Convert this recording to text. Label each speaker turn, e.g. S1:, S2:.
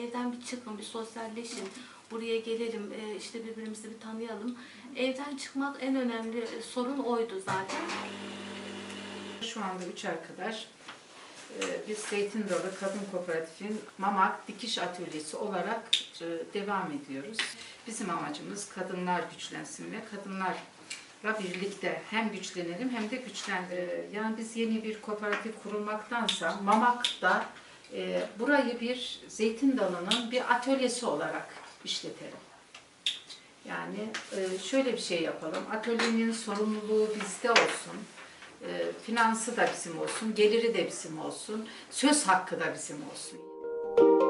S1: evden bir çıkın, bir sosyalleşin. Buraya gelelim, e, işte birbirimizi bir tanıyalım. Evden çıkmak en önemli sorun oydu zaten.
S2: Şu anda üç arkadaş e, biz Zeytin Kadın Kooperatif'in Mamak Dikiş Atölyesi olarak e, devam ediyoruz. Bizim amacımız kadınlar güçlensin ve kadınlarla birlikte hem güçlenelim hem de güçlendirelim. Yani biz yeni bir kooperatif kurulmaktansa Mamak'ta e, burayı bir Zeytin Dalı'nın bir atölyesi olarak işletelim. Yani e, şöyle bir şey yapalım. Atölyenin sorumluluğu bizde olsun. E, finansı da bizim olsun, geliri de bizim olsun, söz hakkı da bizim olsun.